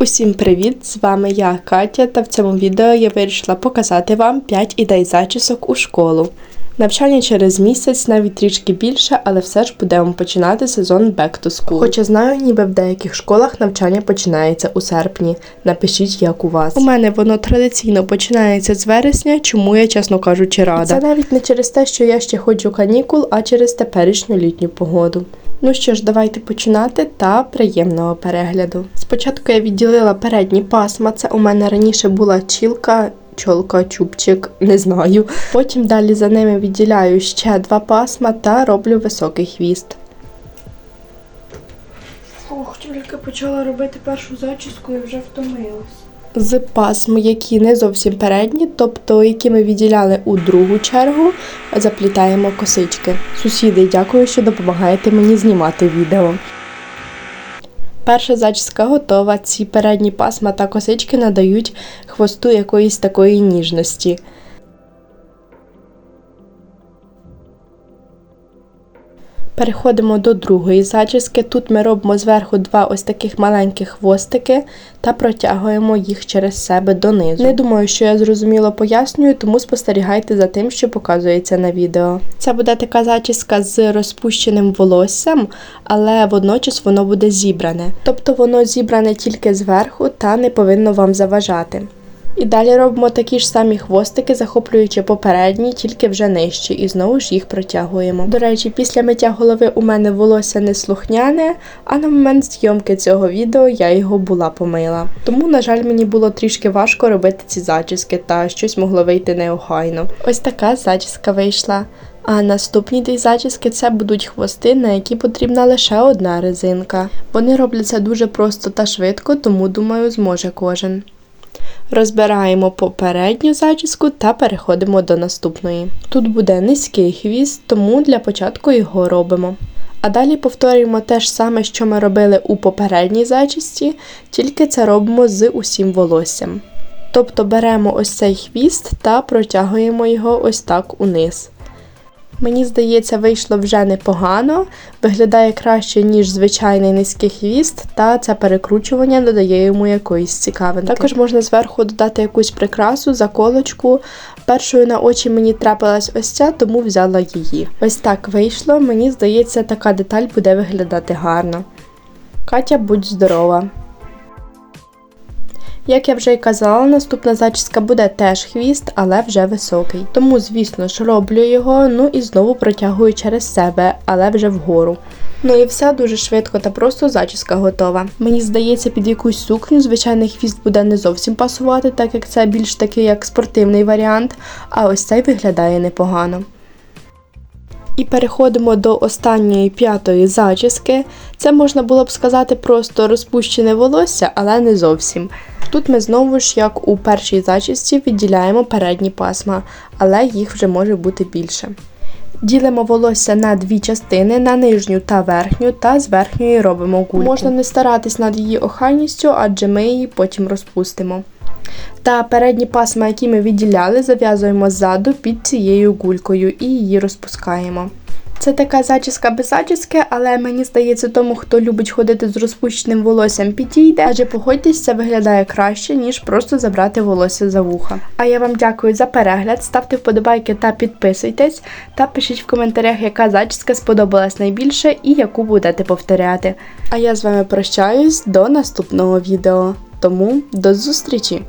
Усім привіт! З вами я Катя, та в цьому відео я вирішила показати вам 5 ідей зачісок у школу. Навчання через місяць, навіть трішки більше, але все ж будемо починати сезон Back to School. Хоча знаю, ніби в деяких школах навчання починається у серпні. Напишіть, як у вас. У мене воно традиційно починається з вересня, чому я, чесно кажучи, рада. Це навіть не через те, що я ще ходжу канікул, а через теперішню літню погоду. Ну що ж, давайте починати та приємного перегляду. Спочатку я відділила передні пасма. Це у мене раніше була чілка, чолка, чубчик, не знаю. Потім далі за ними відділяю ще два пасма та роблю високий хвіст. Ох, тільки почала робити першу зачіску і вже втомилась. З пасм, які не зовсім передні, тобто які ми відділяли у другу чергу, заплітаємо косички. Сусіди, дякую, що допомагаєте мені знімати відео. Перша зачіска готова. Ці передні пасма та косички надають хвосту якоїсь такої ніжності. Переходимо до другої зачіски. Тут ми робимо зверху два ось таких маленьких хвостики та протягуємо їх через себе донизу. Не думаю, що я зрозуміло пояснюю, тому спостерігайте за тим, що показується на відео. Це буде така зачіска з розпущеним волоссям, але водночас воно буде зібране. Тобто воно зібране тільки зверху та не повинно вам заважати. І далі робимо такі ж самі хвостики, захоплюючи попередні, тільки вже нижче, і знову ж їх протягуємо. До речі, після миття голови у мене волосся не слухняне, а на момент зйомки цього відео я його була помила. Тому, на жаль, мені було трішки важко робити ці зачіски, та щось могло вийти неохайно. Ось така зачіска вийшла. А наступні дві зачіски це будуть хвости, на які потрібна лише одна резинка. Вони робляться дуже просто та швидко, тому думаю, зможе кожен. Розбираємо попередню зачіску та переходимо до наступної. Тут буде низький хвіст, тому для початку його робимо. А далі повторюємо те ж саме, що ми робили у попередній зачісті, тільки це робимо з усім волоссям. Тобто беремо ось цей хвіст та протягуємо його ось так униз. Мені здається, вийшло вже непогано, виглядає краще, ніж звичайний низький хвіст, та це перекручування додає йому якоїсь цікавинки. Також можна зверху додати якусь прикрасу, заколочку. Першою на очі мені трапилась ось ця, тому взяла її. Ось так вийшло. Мені здається, така деталь буде виглядати гарно. Катя, будь здорова! Як я вже й казала, наступна зачіска буде теж хвіст, але вже високий. Тому, звісно ж, роблю його, ну і знову протягую через себе, але вже вгору. Ну і все дуже швидко та просто зачіска готова. Мені здається, під якусь сукню звичайний хвіст буде не зовсім пасувати, так як це більш такий як спортивний варіант, а ось цей виглядає непогано. І переходимо до останньої п'ятої зачіски. Це можна було б сказати просто розпущене волосся, але не зовсім. Тут ми знову ж, як у першій зачісті, відділяємо передні пасма, але їх вже може бути більше. Ділимо волосся на дві частини, на нижню та верхню, та з верхньої робимо гульку. Можна не старатись над її охайністю, адже ми її потім розпустимо. Та передні пасма, які ми відділяли, зав'язуємо ззаду під цією гулькою і її розпускаємо. Це така зачіска без зачіски, але мені здається, тому хто любить ходити з розпущеним волоссям, підійде, адже погодьтесь, це виглядає краще, ніж просто забрати волосся за вуха. А я вам дякую за перегляд, ставте вподобайки та підписуйтесь, та пишіть в коментарях, яка зачіска сподобалась найбільше і яку будете повторяти. А я з вами прощаюсь до наступного відео. Тому до зустрічі!